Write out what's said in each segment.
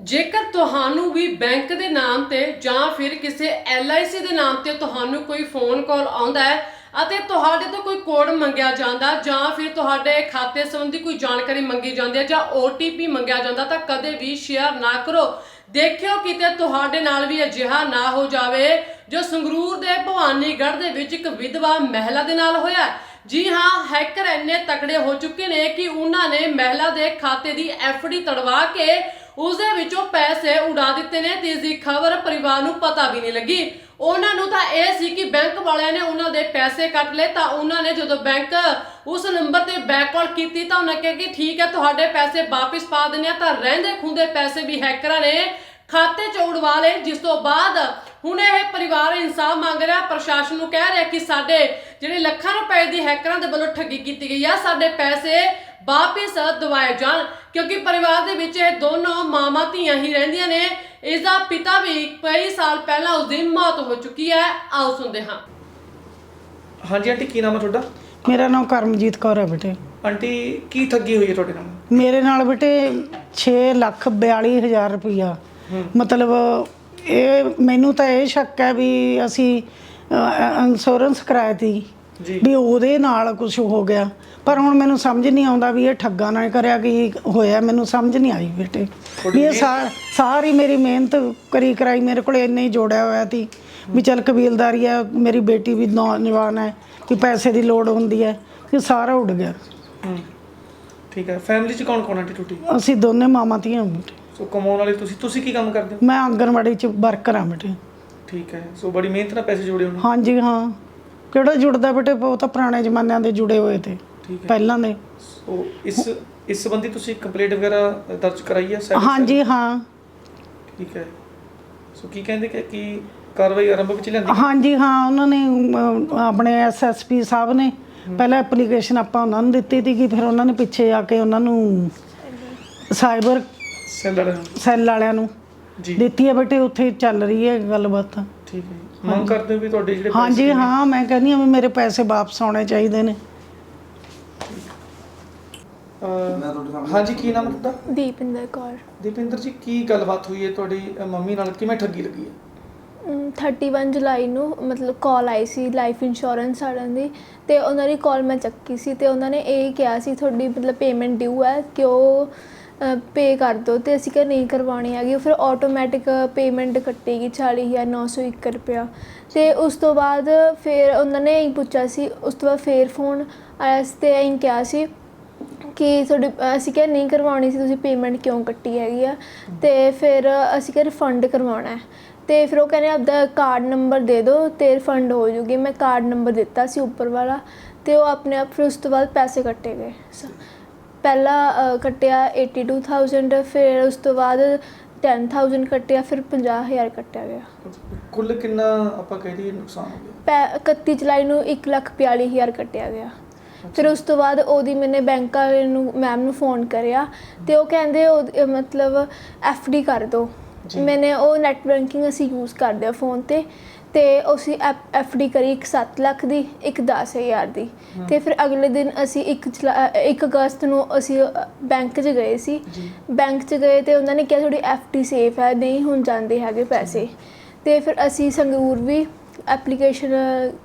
ਜੇਕਰ ਤੁਹਾਨੂੰ ਵੀ ਬੈਂਕ ਦੇ ਨਾਮ ਤੇ ਜਾਂ ਫਿਰ ਕਿਸੇ LIC ਦੇ ਨਾਮ ਤੇ ਤੁਹਾਨੂੰ ਕੋਈ ਫੋਨ ਕਾਲ ਆਉਂਦਾ ਹੈ ਅਤੇ ਤੁਹਾਡੇ ਤੋਂ ਕੋਈ ਕੋਡ ਮੰਗਿਆ ਜਾਂਦਾ ਜਾਂ ਫਿਰ ਤੁਹਾਡੇ ਖਾਤੇ ਸੰਬੰਧੀ ਕੋਈ ਜਾਣਕਾਰੀ ਮੰਗੀ ਜਾਂਦੀ ਹੈ ਜਾਂ OTP ਮੰਗਿਆ ਜਾਂਦਾ ਤਾਂ ਕਦੇ ਵੀ ਸ਼ੇਅਰ ਨਾ ਕਰੋ। ਦੇਖਿਓ ਕਿਤੇ ਤੁਹਾਡੇ ਨਾਲ ਵੀ ਅਜਿਹਾ ਨਾ ਹੋ ਜਾਵੇ ਜੋ ਸੰਗਰੂਰ ਦੇ ਭਵਾਨੀਗੜ੍ਹ ਦੇ ਵਿੱਚ ਇੱਕ ਵਿਧਵਾ ਮਹਿਲਾ ਦੇ ਨਾਲ ਹੋਇਆ ਜੀ ਹਾਂ ਹੈਕਰ ਇੰਨੇ ਤਕੜੇ ਹੋ ਚੁੱਕੇ ਨੇ ਕਿ ਉਹਨਾਂ ਨੇ ਮਹਿਲਾ ਦੇ ਖਾਤੇ ਦੀ ਡੀ ਤੜਵਾ ਕੇ ਉਸ ਦੇ ਵਿੱਚੋਂ ਪੈਸੇ ਉਡਾ ਦਿੱਤੇ ਨੇ ਤੇ ਇਸ ਦੀ ਖਬਰ ਪਰਿਵਾਰ ਨੂੰ ਪਤਾ ਵੀ ਨਹੀਂ ਲੱਗੀ। ਉਹਨਾਂ ਨੂੰ ਤਾਂ ਇਹ ਸੀ ਕਿ ਬੈਂਕ ਵਾਲਿਆਂ ਨੇ ਉਹਨਾਂ ਦੇ ਪੈਸੇ ਕੱਟ ਲਏ ਤਾਂ ਉਹਨਾਂ ਨੇ ਜਦੋਂ ਬੈਂਕ ਉਸ ਨੰਬਰ ਤੇ ਬੈਕ ਕਾਲ ਕੀਤੀ ਤਾਂ ਉਹਨਾਂ ਕਿਹਾ ਕਿ ਠੀਕ ਹੈ, ਤੁਹਾਡੇ ਪੈਸੇ ਵਾਪਸ ਪਾ ਦਿੰਦੇ ਆ ਤਾਂ ਰਹਿੰਦੇ ਖੁੰਦੇ ਪੈਸੇ ਵੀ ਹੈਕਰਾਂ ਨੇ ਖਾਤੇ ਚ ਉਡਵਾ ਲਏ, ਜਿਸ ਤੋਂ ਬਾਅਦ ਹੁਣ ਇਹ ਪਰਿਵਾਰ ਇਨਸਾਫ ਮੰਗ ਰਿਹਾ ਪ੍ਰਸ਼ਾਸਨ ਨੂੰ ਕਹਿ ਰਿਹਾ ਕਿ ਸਾਡੇ ਜਿਹੜੇ ਲੱਖਾਂ ਰੁਪਏ ਦੀ ਹੈਕਰਾਂ ਦੇ ਵੱਲੋਂ ਠੱਗੀ ਕੀਤੀ ਗਈ ਆ ਸਾਡੇ ਪੈਸੇ ਵਾਪਸ ਦਿਵਾਏ ਜਾਣ ਕਿਉਂਕਿ ਪਰਿਵਾਰ ਦੇ ਵਿੱਚ ਇਹ ਦੋਨੋਂ ਮਾਮਾ ਧੀਆਂ ਹੀ ਰਹਿੰਦੀਆਂ ਨੇ। ਇਸ ਦਾ ਪਿਤਾ ਵੀ ਕਈ ਸਾਲ ਪਹਿਲਾਂ ਉਸ ਦੀ ਮੌਤ ਹੋ ਚੁੱਕੀ ਹੈ। ਆਓ ਸੁਣਦੇ ਹਾਂ। ਹਾਂਜੀ ਆਂਟੀ ਕੀ ਨਾਮ ਹੈ ਤੁਹਾਡਾ? ਮੇਰਾ ਨਾਮ ਕਰਮਜੀਤ ਕੌਰ ਹੈ ਬੇਟੇ। ਆਂਟੀ ਕੀ ਠੱਗੀ ਹੋਈ ਹੈ ਤੁਹਾਡੇ ਨਾਲ? ਮੇਰੇ ਨਾਲ ਬੇਟੇ 6 ਲੱਖ 42 ਹਜ਼ਾਰ ਰੁਪਈਆ। ਮਤਲਬ ਇਹ ਮੈਨੂੰ ਤਾਂ ਇਹ ਸ਼ੱਕ ਹੈ ਵੀ ਅਸੀਂ ਇੰਸ਼ੋਰੈਂਸ ਕਰਾਇਆ ਤੀ ਵੀ ਉਹਦੇ ਨਾਲ ਕੁਝ ਹੋ ਗਿਆ। ਪਰ ਹੁਣ ਮੈਨੂੰ ਸਮਝ ਨਹੀਂ ਆਉਂਦਾ ਵੀ ਇਹ ਠੱਗਾ ਨਾਲ ਕਰਿਆ ਕੀ ਹੋਇਆ ਮੈਨੂੰ ਸਮਝ ਨਹੀਂ ਆਈ ਬੇਟੇ। ਵੀ ਇਹ ਸਾਰੀ ਮੇਰੀ ਮਿਹਨਤ ਕਰੀ ਕਰਾਈ ਮੇਰੇ ਕੋਲ ਇੰਨੇ ਹੀ ਜੋੜਿਆ ਹੋਇਆ ਸੀ ਵੀ ਚਲ ਕਬੀਲਦਾਰੀ ਹੈ ਮੇਰੀ ਬੇਟੀ ਵੀ ਨੌਜਵਾਨ ਹੈ ਕਿ ਪੈਸੇ ਦੀ ਲੋੜ ਹੁੰਦੀ ਹੈ ਕਿ ਸਾਰਾ ਉੱਡ ਗਿਆ। ਠੀਕ ਹੈ ਫੈਮਿਲੀ ਚ ਕੌਣ ਕੌਣ ਆਂਟੀ ਤੁਹਾਡੀ? ਅਸੀਂ ਦੋਨੇ ਮਾਮਾ ਧੀਆਂ ਬੇਟੇ। ਸੋ ਕਮਾਉਣ ਵਾਲੇ ਤੁਸੀਂ ਤੁਸੀਂ ਕੀ ਕੰਮ ਕਰਦੇ ਹੋ? ਮੈਂ ਆਂਗਣਵਾੜੀ ਚ ਵਰਕਰ ਹਾਂ ਬੇਟੇ। ਠੀਕ ਹੈ ਸੋ ਬੜੀ ਮਿਹਨਤ ਨਾਲ ਪੈਸੇ ਜੋੜੇ ਹੋਣੇ। ਹਾਂਜੀ ਹਾਂ। ਕਿਹੜਾ ਜੁੜਦਾ ਬੇਟੇ? ਉਹ ਤਾਂ ਪੁਰਾਣੇ ਜ਼ਮਾਨਿਆਂ ਦੇ ਜੁੜੇ ਹੋਏ ਤੇ। ਠੀਕ ਹੈ। ਪਹਿਲਾਂ ਦੇ। ਸੋ ਇਸ ਇਸ ਸੰਬੰਧੀ ਤੁਸੀਂ ਕੰਪਲੇਂਟ ਵਗੈਰਾ ਦਰਜ ਕਰਾਈ ਹੈ cyber ਹਾਂਜੀ ਹਾਂ? ਠੀਕ ਹੈ। ਸੋ ਕੀ ਕਹਿੰਦੇ ਕਿ ਕੀ ਕਾਰਵਾਈ ਆਰੰਭ ਵਿੱਚ ਲੈਂਦੀ? ਹਾਂਜੀ ਹਾਂ। ਉਹਨਾਂ ਨੇ ਅਮ, ਆਪਣੇ ਐਸਐਸਪੀ ਸਾਹਿਬ ਨੇ ਪਹਿਲਾਂ ਐਪਲੀਕੇਸ਼ਨ ਆਪਾਂ ਉਹਨਾਂ ਨੂੰ ਦਿੱਤੀ ਸੀ ਕਿ ਫਿਰ ਉਹਨਾਂ ਨੇ ਪਿੱਛੇ ਆ ਕੇ ਉਹਨਾਂ ਨੂੰ ਸਾਈਬਰ ਸੈੱਲ ਵਾਲਿਆਂ ਨੂੰ? ਸੈੱਲ ਵਾਲਿਆਂ ਨੂੰ। ਜੀ। ਦਿੱਤੀ ਹੈ ਬੇਟੇ ਉੱਥੇ ਚੱਲ ਰਹੀ ਹੈ ਗੱਲਬਾਤ। ਠੀਕ ਹੈ ਜੀ। ਮੰਗ ਕਰਦੇ ਹੋ ਵੀ ਤੁਹਾਡੇ ਜਿਹੜੇ ਹਾਂਜੀ ਨੇ- ਹਾਂ ਮੈਂ ਕਹਿੰਦੀ ਹਾਂ ਵੀ ਮੇਰੇ ਪੈਸੇ ਵਾਪਸ ਆਉਣੇ ਚਾਹੀਦੇ ਨੇ। ਅਹ, ਹਾਂਜੀ ਕੀ ਨਾਮ ਹੈ ਤੁਹਾਡਾ? ਦੀਪਿੰਦਰ ਕੌਰ। ਦੀਪਿੰਦਰ ਜੀ ਕੀ ਗੱਲਬਾਤ ਹੋਈ ਹੈ ਤੁਹਾਡੀ ਮੰਮੀ ਨਾਲ? ਕਿਵੇਂ ਠੱਗੀ ਲੱਗੀ ਹੈ? ਅਮ 31 ਜੁਲਾਈ ਨੂੰ ਮਤਲਬ ਕਾਲ ਆਈ ਸੀ ਲਾਈਫ ਇੰਸ਼ੋਰੈਂਸ ਵਾਲਿਆਂ ਦੀ ਤੇ ਉਹਨਾਂ ਦੀ ਕਾਲ ਮੈਂ ਚੱਕੀ ਸੀ ਤੇ ਉਹਨਾਂ ਨੇ ਇਹ ਕਿਹਾ ਸੀ ਤੁਹਾਡੀ ਮਤਲਬ ਪੇਮੈਂਟ ਡਿਊ ਹੈ ਕਿ ਉਹ ਪੇ ਕਰ ਦਿਓ ਅਤੇ ਅਸੀਂ ਕਿਹਾ ਨਹੀਂ ਕਰਵਾਉਣੀ ਹੈਗੀ ਫਿਰ ਆਟੋਮੈਟਿਕ ਪੇਮੈਂਟ ਕੱਟੇਗੀ 40901 ਰੁਪਇਆ। ਅਤੇ ਉਸ ਤੋਂ ਬਾਅਦ ਫਿਰ ਉਹਨਾਂ ਨੇ ਇਹੀ ਪੁੱਛਿਆ ਸੀ, ਉਸ ਤੋਂ ਬਾਅਦ ਫਿਰ ਫੋਨ ਆਇਆ ਸੀ ਤੇ ਇਹ ਕਿਹਾ ਸੀ ਕਿ ਤੁਹਾਡੀ, ਅਸੀਂ ਕਿਹਾ ਨਹੀਂ ਕਰਵਾਉਣੀ ਸੀ, ਤੁਸੀਂ ਪੇਮੈਂਟ ਕਿਉਂ ਕੱਟੀ ਹੈਗੀ ਆ? ਅਤੇ ਫਿਰ ਅਸੀਂ ਕਿਹਾ ਰਿਫੰਡ ਕਰਵਾਉਣਾ ਹੈ। ਤੇ ਫਿਰ ਉਹ ਕਹਿੰਦੇ ਆਪਦਾ ਕਾਰਡ ਨੰਬਰ ਦੇ ਦਿਓ ਤੇ ਰਿਫੰਡ ਹੋ ਜੂਗੀ। ਮੈਂ ਕਾਰਡ ਨੰਬਰ ਦਿੱਤਾ ਸੀ ਉੱਪਰ ਵਾਲਾ ਤੇ ਉਹ ਆਪਣੇ ਆਪ ਫਿਰ ਉਸ ਤੋਂ ਬਾਅਦ ਪੈਸੇ ਕੱਟੇ ਗਏ। ਸ- ਪਹਿਲਾ ਕੱਟਿਆ 82000 ਫਿਰ ਉਸ ਤੋਂ ਬਾਅਦ 10000 ਕੱਟਿਆ ਫਿਰ 50000 ਕੱਟਿਆ ਗਿਆ। ਕੁੱਲ ਕਿੰਨਾ ਆਪਾਂ ਕਹਿ ਦਈਏ ਨੁਕਸਾਨ ਹੋ ਗਿਆ? ਪੈ 31 ਜੁਲਾਈ ਨੂੰ 142000 ਕੱਟਿਆ ਗਿਆ। ਫਿਰ ਉਸ ਤੋਂ ਬਾਅਦ ਉਹਦੀ ਮੈਨੇ ਬੈਂਕ ਵਾਲੇ ਨੂੰ ਮੈਮ ਨੂੰ ਫੋਨ ਕਰਿਆ ਤੇ ਉਹ ਕਹਿੰਦੇ ਉਹ ਮਤਲਬ ਡੀ ਕਰ ਜੀ। ਮੈਨੇ ਉਹ ਨੈਟ ਬੈਂਕਿੰਗ ਅਸੀਂ ਯੂਜ਼ ਕਰਦੇ ਆ ਫੋਨ ਤੇ। ਤੇ ਅਸੀਂ ਡੀ ਕਰੀ ਇੱਕ 7 ਲੱਖ ਦੀ ਇੱਕ 10000 ਦੀ। ਤੇ ਫਿਰ ਅਗਲੇ ਦਿਨ ਅਸੀਂ ਇੱਕ ਜੁਲਾ- ਇੱਕ ਅਗਸਤ ਨੂੰ ਅਸੀਂ ਬੈਂਕ 'ਚ ਗਏ ਸੀ। ਬੈਂਕ 'ਚ ਗਏ ਤੇ ਉਹਨਾਂ ਨੇ ਕਿਹਾ ਤੁਹਾਡੀ ਡੀ ਸੇਫ ਹੈ ਨਹੀਂ ਹੁਣ ਜਾਂਦੇ ਹੈਗੇ ਪੈਸੇ। ਤੇ ਫਿਰ ਅਸੀਂ ਸੰਗਰੂਰ ਵੀ ਐਪਲੀਕੇਸ਼ਨ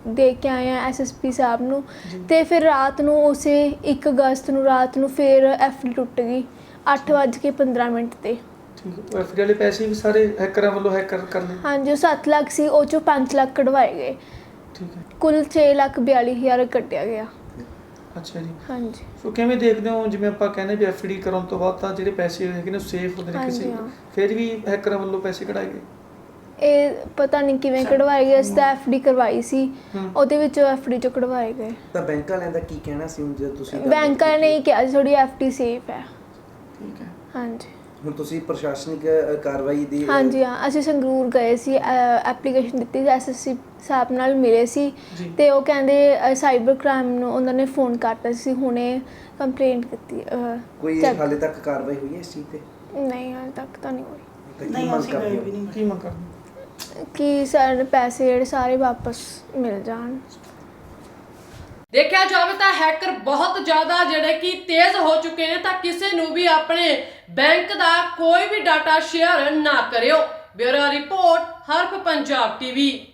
ਦੇ ਕੇ ਆਏ ਆ ਐਸਐਸਪੀ ਸਾਹਿਬ ਨੂੰ। ਤੇ ਫਿਰ ਰਾਤ ਨੂੰ ਉਸੇ 1 ਅਗਸਤ ਨੂੰ ਰਾਤ ਨੂੰ ਫਿਰ ਐਫਡੀ ਟੁੱਟ ਗਈ 8:15 ਮਿੰਟ ਤੇ। ਠੀਕ ਹੈ ਐਫ ਵਾਲੇ ਪੈਸੇ ਵੀ ਸਾਰੇ ਹੈਕਰਾਂ ਵੱਲੋਂ ਹੈਕਰ ਕਰ ਲਏ ਹਾਂਜੀ ਉਹ 7 ਲੱਖ ਸੀ ਉਹ ਚੋਂ 5 ਲੱਖ ਕਢਵਾਏ ਗਏ। ਠੀਕ ਹੈ। ਕੁੱਲ 6 ਲੱਖ 42 ਹਜ਼ਾਰ ਕੱਟਿਆ ਗਿਆ। ਅੱਛਾ ਜੀ। ਹਾਂਜੀ। ਸੋ ਕਿਵੇਂ ਦੇਖਦੇ ਹੋ ਜਿਵੇਂ ਆਪਾਂ ਕਹਿੰਦੇ ਵੀ ਐਫ ਡੀ ਕਰਾਉਣ ਤੋਂ ਬਾਅਦ ਤਾਂ ਜਿਹੜੇ ਪੈਸੇ ਹੈਗੇ ਨੇ ਸੇਫ ਹੁੰਦੇ ਨੇ ਹਾਂਜੀ, ਕਿਸੇ ਹਾਂ। ਫਿਰ ਵੀ ਹੈਕਰਾਂ ਵੱਲੋਂ ਪੈਸੇ ਕਢਾਏ ਗਏ? ਇਹ ਪਤਾ ਨਹੀਂ ਕਿਵੇਂ ਕਢਵਾਏ ਗਏ ਅਸੀਂ ਤਾਂ ਐਫਡੀ ਕਰਵਾਈ ਸੀ। ਹੂੰ। ਉਹਦੇ ਵਿੱਚੋਂ ਐਫਡੀ ਚੋਂ ਕਢਵਾਏ ਗਏ। ਤਾਂ ਬੈਂਕ ਵਾਲਿਆਂ ਦਾ ਕੀ ਕਹਿਣਾ ਸੀ ਹੁਣ ਜੇ ਤੁਸੀਂ ਬੈਂਕ ਵਾਲਿਆਂ ਨੇ ਇਹ ਕਿਹਾ ਸੀ ਤੁਹਾਡੀ ਐਫਡੀ ਸੇਫ ਹੈ। ਠੀਕ ਹੈ। ਹਾਂਜੀ। ਹੁਣ ਤੁਸੀਂ ਪ੍ਰਸ਼ਾਸਨਿਕ ਅ, ਕਾਰਵਾਈ ਦੀ ਅ, ਹਾਂਜੀ ਹਾਂ ਅਸੀਂ ਸੰਗਰੂਰ ਗਏ ਸੀ ਐਪਲੀਕੇਸ਼ਨ ਦਿੱਤੀ ਸੀ ਐਸਐਸਸੀ ਸਾਹਿਬ ਨਾਲ ਮਿਲੇ ਸੀ ਜੀ। ਤੇ ਉਹ ਕਹਿੰਦੇ ਸਾਈਬਰ ਕ੍ਰਾਈਮ ਨੂੰ ਉਹਨਾਂ ਨੇ ਫੋਨ ਕਰਤਾ ਸੀ ਹੁਣੇ ਕੰਪਲੇਂਟ ਕੀਤੀ ਅਹ, ਕੋਈ check- ਹਾਲੇ ਤੱਕ ਕਾਰਵਾਈ ਹੋਈ ਹੈ ਇਸ ਚੀਜ਼ ਤੇ? ਨਹੀਂ ਹਾਲੇ ਤੱਕ ਤਾਂ ਨਹੀਂ ਹੋਈ। ਤਾਂ ਕੀ ਨਹੀਂ ਮੰਗ ਅਸੀਂ ਕਰਦੇ ਗਏ ਹੋ? ਵੀ ਨਹੀਂ। ਕੀ ਮੰਗ ਕਰਦੇ ਕਿ ਸਾਡੇ ਪੈਸੇ ਜਿਹੜੇ ਸਾਰੇ ਵਾਪਸ ਮਿਲ ਜਾਣ। ਦੇਖਿਆ ਜਾਵੇ ਤਾਂ ਹੈਕਰ ਬਹੁਤ ਜ਼ਿਆਦਾ ਜਿਹੜੇ ਕਿ ਤੇਜ਼ ਹੋ ਚੁੱਕੇ ਨੇ ਤਾਂ ਕਿਸੇ ਨੂੰ ਵੀ ਆਪਣੇ ਬੈਂਕ ਦਾ ਕੋਈ ਵੀ ਡਾਟਾ ਸ਼ੇਅਰ ਨਾ ਕਰਿਓ। Bureau report Haraf Punjab TV.